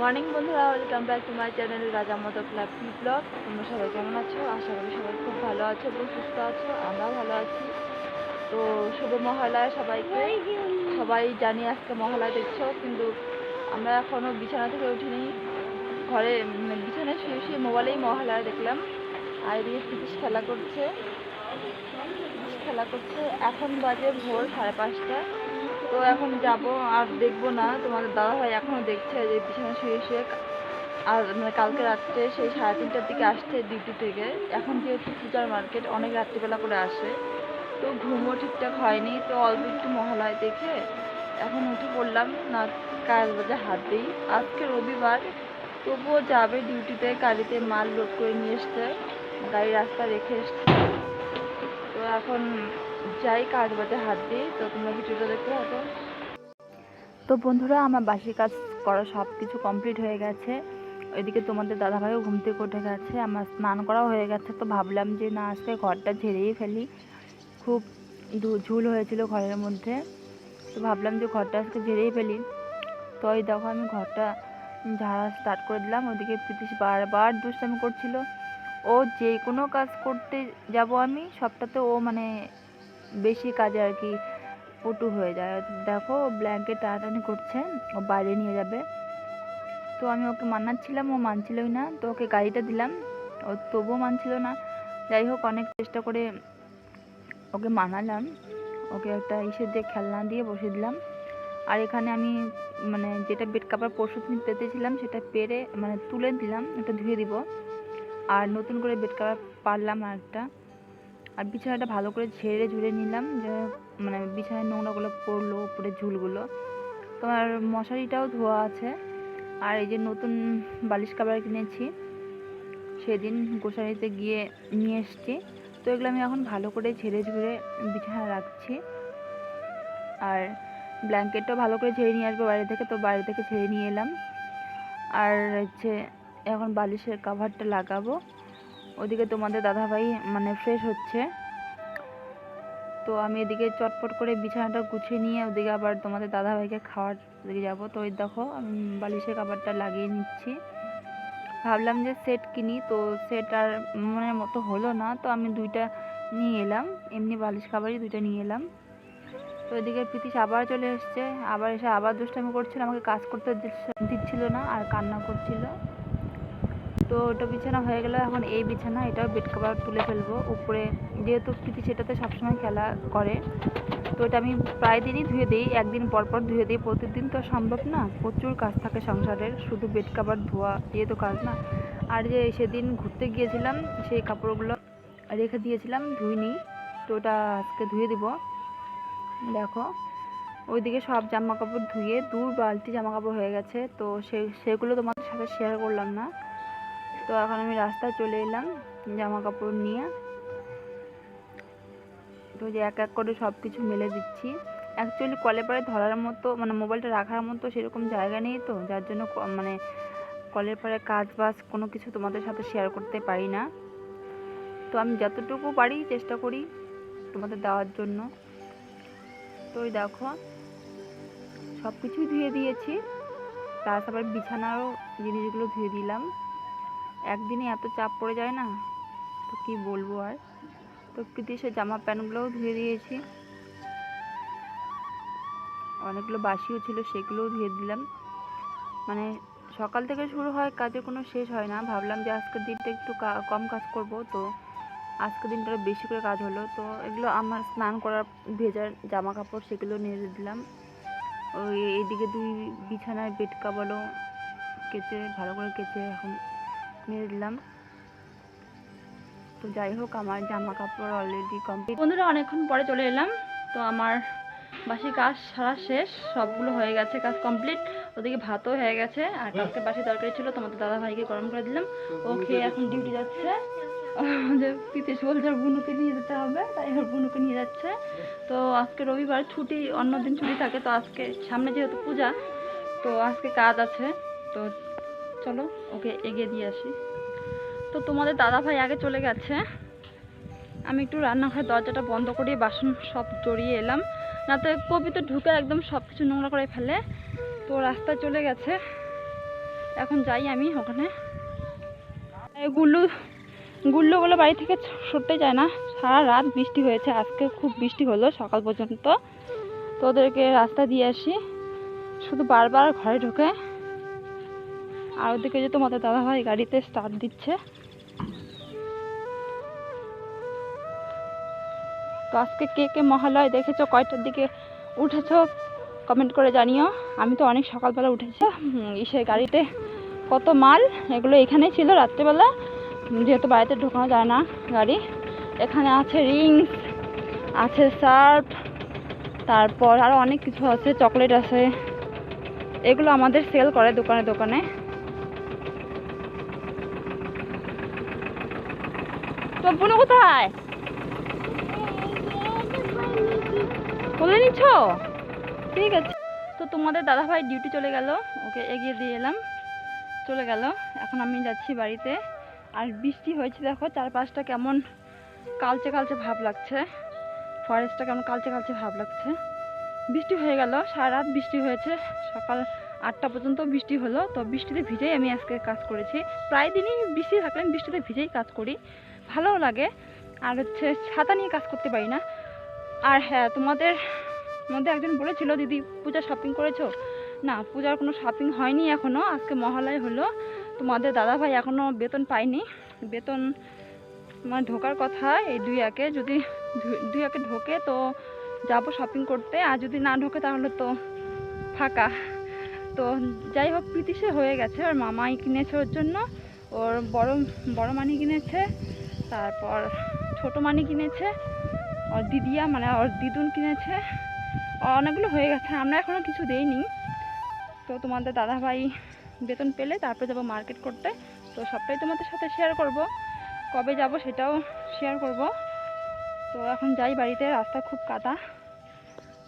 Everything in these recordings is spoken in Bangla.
মর্নিং বন্ধুরা। Welcome back to my channel Raja মতো ক্লাব ব্লগ তোমরা সবাই কেমন আছো? আশা করি সবাই খুব ভালো আছো এবং সুস্থ আছো। আমরাও ভালো আছি। তো শুভ মহালয়া সবাইকে। সবাই জানি আজকে মহালয়া দেখছ, কিন্তু আমরা এখনও বিছানা থেকে উঠিনি। ঘরে বিছানায় শুয়ে শুয়ে মোবাইলেই মহালয়া দেখলাম। আর এদিকে তিরিশ খেলা করছে। খেলা করছে। এখন বাজে ভোর সাড়ে পাঁচটা। তো এখন যাব আর দেখব না। তোমাদের দাদা ভাই এখনও দেখছে যে বিছানা শুয়ে শুয়ে আর মানে কালকে রাত্রে সেই সাড়ে তিনটার দিকে আসছে ডিউটি থেকে। এখন যেহেতু পূজার মার্কেট, অনেক রাত্রিবেলা করে আসে। তো ঘুমও ঠিকঠাক হয়নি, তো অল্প একটু মহালয় দেখে এখন উঠে পড়লাম। না কাজ বাজে হাত দিই। আজকে রবিবার, তবুও যাবে ডিউটিতে, গাড়িতে মাল লোড করে নিয়ে এসছে, গাড়ি রাস্তা রেখে এসছে। তো এখন যাই কাজ বাজে হাত দিই, তো তোমরা ভিডিওটা দেখতে থাকো। তো বন্ধুরা, আমার বাসি কাজ করা সব কিছু কমপ্লিট হয়ে গেছে। ওইদিকে তোমাদের দাদাভাইও ঘুম থেকে উঠে গেছে, আমার স্নান করাও হয়ে গেছে, তো ভাবলাম যে না, আজকে ঘরটা ঝেড়েই ফেলি। খুব ঝুল হয়েছিল ঘরের মধ্যে, তো ভাবলাম যে ঘরটা আজকে ঝেড়েই ফেলি। তো ওই দেখো, আমি ঘরটা ঝাড়া স্টার্ট করে দিলাম, ওইদিকে প্রীতিশ বারবার দুষ্টামি করছিল। ও যে কোনো কাজ করতে যাব আমি, সবটাতে ও মানে বেশি কাজে আর কি পটু হয়ে যায়। দেখো ব্ল্যাঙ্কেট টানাটানি করছে, ও বাইরে নিয়ে যাবে। তো আমি ওকে মানাচ্ছিলাম, ও মানছিলই না। তো ওকে গাড়িটা দিলাম, ও তবুও মানছিল না। যাই হোক, অনেক চেষ্টা করে ওকে মানালাম। ওকে একটা ইসের দিয়ে খেলনা দিয়ে বসে দিলাম। আর এখানে আমি মানে যেটা বেড কাপড় পরশু দিন পেতেছিলাম, সেটা পেরে মানে তুলে দিলাম এটা ধুয়ে দিব। আর নতুন করে বেড কাপড় পারলাম আর একটা আর বিছানাটা ভালো করে ঝেড়ে ঝুড়ে নিলাম, যে মানে বিছানায় নোংরাগুলো পড়ল, উপরে ঝুলগুলো। তোমার মশারিটাও ধোয়া আছে, আর এই যে নতুন বালিশ কাভার কিনেছি, সেদিন গোসারিতে গিয়ে নিয়ে এসছি। তো এগুলো আমি এখন ভালো করে ঝেড়ে ঝুড়ে বিছানা রাখছি। আর ব্ল্যাঙ্কেটটাও ভালো করে ঝেড়ে নিয়ে আসব বাড়ি থেকে, তো বাড়ি থেকে ঝেড়ে নিয়ে এলাম। আর হচ্ছে এখন বালিশের কাভারটা লাগাবো। ওদিকে তোমাদের দাদাভাই মানে ফ্রেশ হচ্ছে। তো আমি এদিকে চটপট করে বিছানাটা গুছিয়ে নিয়ে ওদিকে আবার তোমাদের দাদাভাইকে খাওয়ার দিকে যাব। তো ওই দেখো, আমি বালিশের কাভারটা লাগিয়ে নিচ্ছি। ভাবলাম যে সেট কিনি, তো সেট আর মনের মতো হলো না, তো আমি দুইটা নিয়ে এলাম। এমনি বালিশ খাবারই দুইটা নিয়ে এলাম। তো এদিকে প্রীতিশ আবার চলে এসছে, আবার এসে আবার দুষ্টামি করছিল, আমাকে কাজ করতে দিচ্ছিল না, আর কান্না করছিল। তো ওটা বিছানা হয়ে গেল এখন এই বিছানা, এটাও বেড কভার তুলে ফেলব। উপরে যেহেতু প্রীতি সেটাতে সবসময় খেলা করে, তো এটা আমি প্রায় দিনই ধুয়ে দিই। একদিন পর পর ধুয়ে দিই। প্রতিদিন তো সম্ভব না, প্রচুর কাজ থাকে সংসারের, শুধু বেড কাভার, ধোয়া দিয়ে তো কাজ না। আর যে সেদিন ঘুরতে গিয়েছিলাম, সেই কাপড়গুলো রেখে দিয়েছিলাম, ধুইনি। তো ওটা আজকে ধুয়ে দিব। দেখো, ওইদিকে সব জামা কাপড় ধুয়ে দু বালতি জামা কাপড় হয়ে গেছে। তো সে, সেগুলো তোমাদের সাথে শেয়ার করলাম না। তো এখন আমি রাস্তায় চলে এলাম জামা কাপড় নিয়ে। তো যে এক এক করে সব কিছু মেলে দিচ্ছি। অ্যাকচুয়ালি কলে পাড়ে ধরার মতো মানে মোবাইলটা রাখার মতো সেরকম জায়গা নেই তো, যার জন্য মানে কলের পাড়ে কাজ বাজ কোনো কিছু তোমাদের সাথে শেয়ার করতে পারি না। তো আমি যতটুকু পারি চেষ্টা করি তোমাদের দেওয়ার জন্য। তো দেখো সব কিছুই ধুয়ে দিয়েছি। তারপর বিছানারও জিনিসগুলো ধুয়ে দিলাম। একদিনে এত চাপ পড়ে যায় না? তো কি বলব আর? তো প্রীতিশের জামা প্যান্টগুলোও ধুয়ে দিয়েছি। অনেকগুলো বাসিও ছিল, সেগুলোও ধুয়ে দিলাম। মানে সকাল থেকে শুরু হয়, কাজে কোনো শেষ হয় না। ভাবলাম যে আজকের দিনটা একটু কম কাজ করব, তো আজকের দিনটা বেশি করে কাজ হলো। তো এগুলো আমার স্নান করার ভেজার জামা কাপড় সেগুলো নিয়ে দিলাম। ওই এইদিকে দুই বিছানার বেড কাভারও কেচে, ভালো করে কেচে এখন মেরে দিলাম। তো যাই হোক আমার জামা কাপড় অলরেডি কমপ্লিট বন্ধুরা অনেকক্ষণ পরে চলে এলাম। তো আমার বাসি কাজ সারা শেষ সবগুলো হয়ে গেছে কাজ কমপ্লিট ওদিকে ভাতও হয়ে গেছে আর কালকে বাসি তরকারি ছিল তোমাদের দাদা ভাইকে গরম করে দিলাম। ও খেয়ে এখন ডিউটি যাচ্ছে। আমাদের পিতে ওর বুনুকে নিয়ে যেতে হবে তাই ওর বুনুকে নিয়ে যাচ্ছে। তো আজকে রবিবার ছুটি অন্য দিন ছুটি থাকে তো আজকে সামনে যেহেতু পূজা তো আজকে কাজ আছে। তো চলো, ওকে এগিয়ে দিয়ে আসি। তো তোমাদের দাদা ভাই আগে চলে গেছে। আমি একটু রান্নাঘরের দরজাটা বন্ধ করে বাসন সব জড়িয়ে এলাম। না তো কবি তো ঢুকে একদম সব কিছু নোংরা করে ফেলে। তো রাস্তা চলে গেছে। এখন যাই আমি ওখানে। গুল্লু, গুল্লুগুলো বাড়ি থেকে সরতে যায় না। সারা রাত বৃষ্টি হয়েছে। আজকে খুব বৃষ্টি হলো সকাল পর্যন্ত। তো ওদেরকে রাস্তা দিয়ে আসি। শুধু বারবার ঘরে ঢোকে। আর ওদিকে যে তোমাদের দাদাভাই গাড়িতে স্টার্ট দিচ্ছে। তো আজকে কে কে মহালয় দেখেছ, কয়টার দিকে উঠেছো কমেন্ট করে জানিও। আমি তো অনেক সকালবেলা উঠেছি ইসে গাড়িতে। কত মাল, এগুলো এখানেই ছিল রাত্রেবেলা। যেহেতু বাড়িতে ঢোকানো যায় না গাড়ি। এখানে আছে রিংস আছে শার্ট তারপর আরও অনেক কিছু আছে চকলেট আছে। এগুলো আমাদের সেল করে দোকানে দোকানে। তো বোনো কোথায় নিচ্ছ? ঠিক আছে। তো তোমাদের দাদাভাই ডিউটি চলে গেল। ওকে এগিয়ে দিয়ে এলাম। চলে গেল। এখন আমি যাচ্ছি বাড়িতে। আর বৃষ্টি হয়েছে দেখো, চারপাশটা কেমন কালচে কালচে ভাব লাগছে। ফরেস্টটা কেমন কালচে কালচে ভাব লাগছে। বৃষ্টি হয়ে গেল, সারা রাত বৃষ্টি হয়েছে। সকাল আটটা পর্যন্ত বৃষ্টি হলো, তো বৃষ্টিতে ভিজেই আমি আজকে কাজ করেছি। প্রায় দিনই বৃষ্টি থাকলে আমি বৃষ্টিতে ভিজেই কাজ করি। ভালোও লাগে। আর হচ্ছে ছাতা নিয়ে কাজ করতে পারি না। আর হ্যাঁ তোমাদের মধ্যে একজন বলেছিল, দিদি, পূজা শপিং করেছ? না, পূজার কোনো শপিং হয়নি এখনও আজকে মহালয় হলো। তোমাদের দাদাভাই এখনও বেতন পায়নি। বেতন মানে ঢোকার কথা এই দুই একে। যদি দুই একে ঢোকে তো যাব শপিং করতে। আর যদি না ঢোকে তাহলে তো ফাঁকা। তো যাই হোক প্রীতিশে হয়ে গেছে ওর মামাই কিনেছে ওর জন্য। ওর বড় বড় মানি কিনেছে, তারপর ছোট মানি কিনেছে, ওর দিদিয়া মানে ওর দিদুন কিনেছে। অনেকগুলো হয়ে গেছে, আমরা এখনও কিছু দেইনি। তো তোমাদের দাদাভাই বেতন পেলে তারপরে যাব মার্কেট করতে। তো সবটাই তোমাদের সাথে শেয়ার করব। কবে যাব সেটাও শেয়ার করব। তো এখন যাই, বাড়িতে রাস্তা খুব কাদা।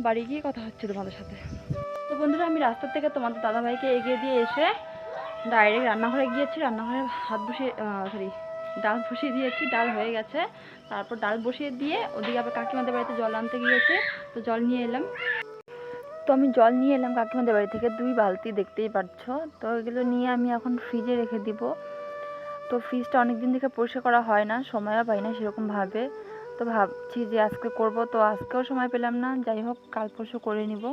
বাড়ি গিয়ে কথা হচ্ছে তোমাদের সাথে। বন্ধুরা, আমি রাস্তা থেকে তোমাদের দাদাভাইকে এগিয়ে দিয়ে এসে ডাইরেক্ট রান্নাঘরে গিয়েছি। রান্নাঘরে হাত বসিয়ে সরি ডাল বসিয়ে দিয়েছি। ডাল হয়ে গেছে। তারপর ডাল বসিয়ে দিয়ে ওদিকে আবার কাকিমাদের বাড়িতে জল আনতে গিয়েছে। তো জল নিয়ে এলাম। তো আমি জল নিয়ে এলাম কাকিমাদের বাড়ি থেকে। দুই বালতি দেখতেই পাচ্ছ। তো এগুলো নিয়ে আমি এখন ফ্রিজে রেখে দিব। তো ফ্রিজটা অনেক দিন থেকে পরিষ্কার করা হয় না, সময়ও পাই না সেরকমভাবে। তো ভাবছি যে আজকে করব। তো আজকেও সময় পেলাম না। যাই হোক, কাল পরশু করে নিব।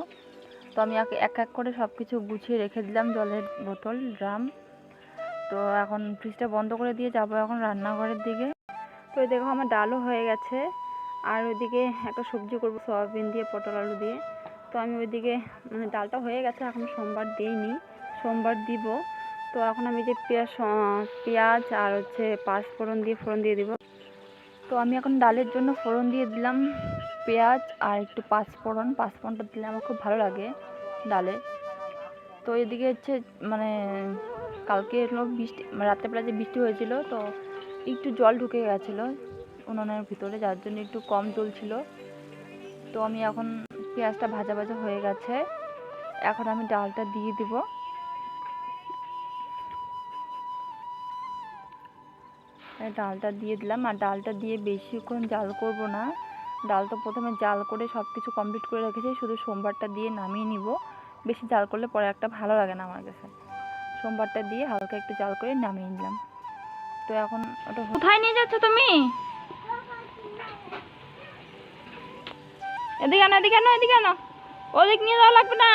আমি এক এক এক করে সব কিছু গুছিয়ে রেখে দিলাম জলের বোতল, ড্রাম। তো এখন ফ্রিজটা বন্ধ করে দিয়ে যাব এখন রান্নাঘরের দিকে। তো দেখো আমার ডালও হয়ে গেছে। আর ওইদিকে একটা সবজি করব, সয়াবিন দিয়ে, পটল আলু দিয়ে। তো আমি ওইদিকে মানে ডালটা হয়ে গেছে, এখন সোমবার দিইনি, সোমবার দিব। তো এখন আমি যে পেঁয়াজ পেঁয়াজ আর হচ্ছে পাঁচ ফোড়ন দিয়ে ফোড়ন দিয়ে দিব। তো আমি এখন ডালের জন্য ফোড়ন দিয়ে দিলাম পেঁয়াজ আর একটু পাঁচ ফোড়ন। পাঁচ দিলে আমার খুব ভালো লাগে ডালে। তো এদিকে হচ্ছে মানে কালকে হলো বৃষ্টি, রাত্রেবেলা যে বৃষ্টি হয়েছিল তো একটু জল ঢুকে গেছিল উনুনের ভিতরে, যার জন্য একটু কম জল ছিল। তো আমি এখন পেঁয়াজটা ভাজা ভাজা হয়ে গেছে। এখন আমি ডালটা দিয়ে দিব। ডালটা দিয়ে দিলাম। আর ডালটা দিয়ে বেশিক্ষণ জাল করব না। ডাল তো প্রথমে জাল করে সব কিছু কমপ্লিট করে রেখেছি। শুধু সোমবারটা দিয়ে নামিয়ে নিব। বেশি জাল করলে পরে একটা ভালো লাগে না আমার কাছে। সোমবারটা দিয়ে হালকা একটু জাল করে নামিয়ে নিলাম। তো এখন ওটা কোথায় নিয়ে যাচ্ছ তুমি? এদিকে আনো এদিকে আনো এদিকে আনো। ওদিক নিয়ে যাওয়া লাগবে না।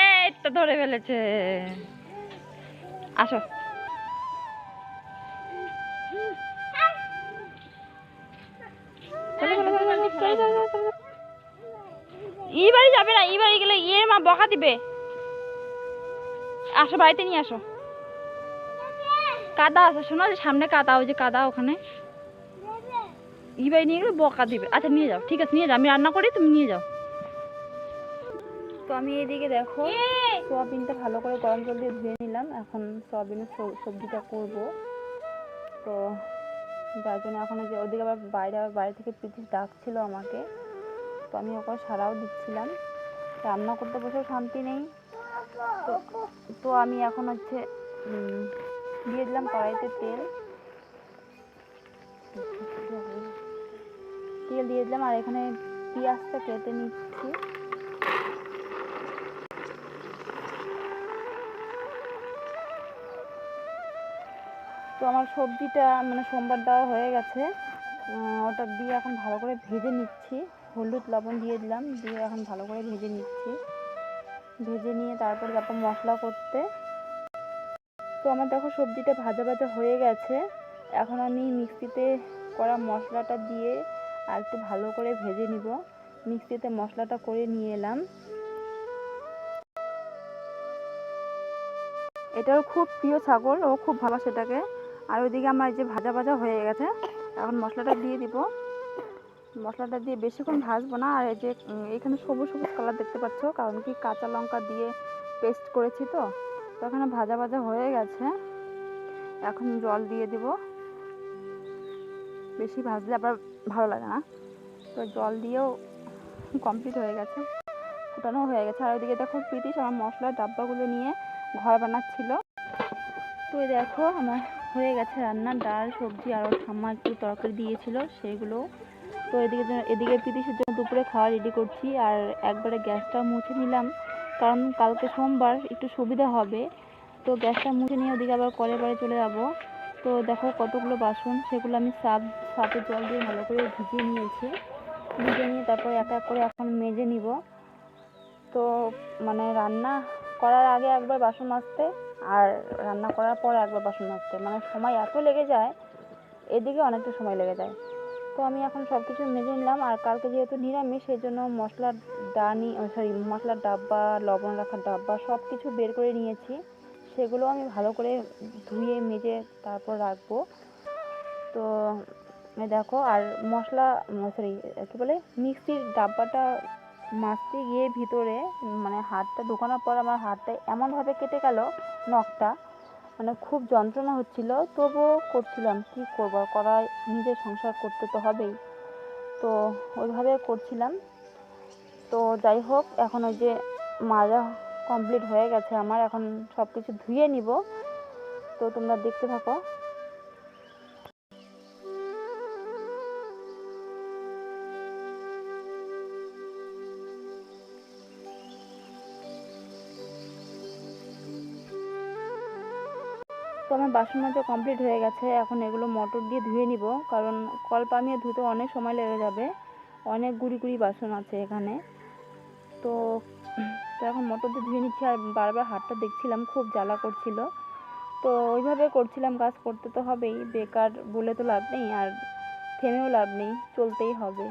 এই তো ধরে ফেলেছে। আসো। ই বাড়ি যাবে না ই বাড়ি গেলে ইয়ের মা বকা দিবে। আসো, বাড়িতে নিয়ে আসো। কাদা আছে, শোনো যে সামনে কাদা, ওই যে কাদা ওখানে। ই বাড়ি নিয়ে গেলে বকা দিবে। আচ্ছা নিয়ে যাও, ঠিক আছে, নিয়ে যাও। আমি রান্না করি, তুমি নিয়ে যাও। তো আমি এদিকে দেখো, সোয়াবিনটা ভালো করে গরম জল দিয়ে ধুয়ে নিলাম। এখন সোয়াবিনের সবজিটা করব। তো যার জন্য এখন যে ওদিকে আবার বাইরে বাইরে থেকে পিটিস ডাকছিল আমাকে। তো আমি ওকে সারাও দিচ্ছিলাম। রান্না করতে বসেও শান্তি নেই। তো তো আমি এখন হচ্ছে দিয়ে দিলাম কড়াইতে তেল। তেল দিয়ে দিলাম আর এখানে পেঁয়াজটা কেটে নিচ্ছি। তো আমার সবজিটা মানে সোমবার দেওয়া হয়ে গেছে। ওটা দিয়ে এখন ভালো করে ভেজে নিচ্ছি। হলুদ লবণ দিয়ে দিলাম, দিয়ে এখন ভালো করে ভেজে নিচ্ছি। ভেজে নিয়ে তারপর তারপর মশলা করতে। তো আমার দেখো সবজিটা ভাজা ভাজা হয়ে গেছে। এখন আমি মিক্সিতে করা মশলাটা দিয়ে আর একটু ভালো করে ভেজে নিব। মিক্সিতে মশলাটা করে নিয়ে এলাম। এটাও খুব প্রিয় ছাগল, ও খুব ভালো সেটাকে। আর ওইদিকে আমার যে ভাজা ভাজা হয়ে গেছে, এখন মশলাটা দিয়ে দিব। মশলাটা দিয়ে বেশিক্ষণ ভাজবো না। আর এই যে এখানে সবুজ সবুজ কালার দেখতে পাচ্ছ, কারণ কি কাঁচা লঙ্কা দিয়ে পেস্ট করেছি তো তো এখানে ভাজা ভাজা হয়ে গেছে। এখন জল দিয়ে দিব। বেশি ভাজলে আবার ভালো লাগে না। তো জল দিয়েও কমপ্লিট হয়ে গেছে, ফুটানো হয়ে গেছে। আর ওইদিকে দেখো প্রীতিশ আমার মশলার ডাব্বাগুলো নিয়ে ঘর বানাচ্ছিল। তো দেখো, আমার হয়ে গেছে রান্না ডাল, সবজি, আর ওর ঠাম্মা একটু তরকারি দিয়েছিল সেগুলো তো এদিকে এদিকে প্রীতিশের জন্য দুপুরে খাওয়া রেডি করছি আর একবারে গ্যাসটা মুছে নিলাম। কারণ কালকে সোমবার একটু সুবিধা হবে। তো গ্যাসটা মুছে নিয়ে ওদিকে আবার পরের বারে চলে যাব। তো দেখো কতগুলো বাসন, সেগুলো আমি সাফ সাফে জল দিয়ে ভালো করে ভিজিয়ে নিয়েছি। ভিজিয়ে নিয়ে তারপর এক এক করে এখন মেজে নিব। তো মানে রান্না করার আগে একবার বাসন মাজতে আর রান্না করার পর একবার বাসন মাজতে। মানে সময় এত লেগে যায়, এদিকে অনেকটা সময় লেগে যায়। তো আমি এখন সব কিছু মেজে নিলাম। আর কালকে যেহেতু নিরামিষ সেই জন্য মশলার ডানি সরি, মশলার ডাব্বা, লবণ রাখার ডাব্বা সব কিছু বের করে নিয়েছি। সেগুলো আমি ভালো করে ধুয়ে, মেজে তারপর রাখব। তো দেখো, আর মশলা সরি, কী বলে, মিক্সির ডাব্বাটা মাছতে গিয়ে ভিতরে মানে হাতটা ঢোকানোর পর আমার হাতটা এমনভাবে কেটে গেল নখটা মানে খুব যন্ত্রণা হচ্ছিল, তবুও করছিলাম, কি করব? করায় নিজের সংসার করতে তো হবেই। তো ওইভাবে করছিলাম। তো যাই হোক, এখন ওই যে মাজা কমপ্লিট হয়ে গেছে আমার, এখন সব কিছু ধুয়ে নিব। তো তোমরা দেখতে থাকো। বাসন মাজা কমপ্লিট হয়ে গেছে, এখন এগুলো মোটর দিয়ে ধুয়ে নিব, কারণ কল পামিয়ে ধুতে অনেক সময় লেগে যাবে। অনেক গুড়ি গুড়ি বাসন আছে এখানে। তো তো এখন মোটর দিয়ে ধুয়ে নিচ্ছি, আর বারবার হাতটা দেখছিলাম, খুব জ্বালা করছিল। তো ওইভাবে করছিলাম, কাজ করতে তো হবেই, বেকার বলে তো লাভ নেই, আর থেমেও লাভ নেই, চলতেই হবে,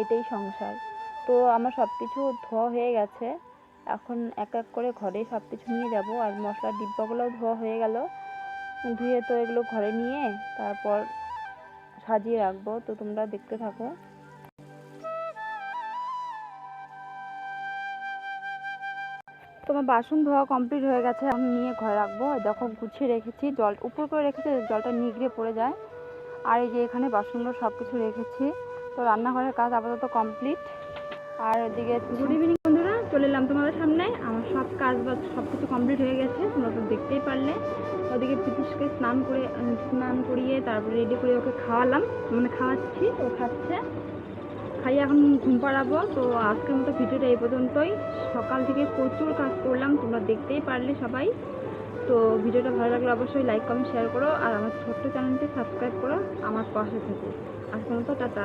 এটাই সংসার। তো আমার সব কিছু ধোয়া হয়ে গেছে, এখন এক এক করে ঘরে সব কিছু নিয়ে যাব, আর মশলার ডিব্বাগুলোও ধোয়া হয়ে গেল। ধুয়ে তো এগুলো ঘরে নিয়ে তারপর সাজিয়ে রাখব। তো তোমরা দেখতে থাকো। তোমার বাসন ধোয়া কমপ্লিট হয়ে গেছে, আমি নিয়ে ঘরে রাখব। দেখো গুছিয়ে রেখেছি, জল উপর করে রেখেছি জলটা নিগড়ে পড়ে যায়। আর এই যে এখানে বাসনগুলো সব কিছু রেখেছি। তো রান্নাঘরের কাজ আপাতত কমপ্লিট। আর ওদিকে গুড ইভিনিং বন্ধুরা। চলে এলাম তোমাদের সামনে। আমার সব কাজ বাজ সব কিছু কমপ্লিট হয়ে গেছে, তোমরা তো দেখতেই পারলে। ওদিকে প্রীতিশকে স্নান করে স্নান করিয়ে তারপরে রেডি করে ওকে খাওয়ালাম। মানে খাওয়াচ্ছি, ও খাচ্ছে। খাইয়ে এখন ঘুম পাড়াবো। তো আজকের মতো ভিডিওটা এই পর্যন্তই। সকাল থেকে প্রচুর কাজ করলাম, তোমরা দেখতেই পারলে সবাই। তো ভিডিওটা ভালো লাগলে অবশ্যই লাইক কমেন্ট শেয়ার করো। আর আমার ছোট্ট চ্যানেলটি সাবস্ক্রাইব করো আমার পাশে থেকে। আজকের মতো টাটা।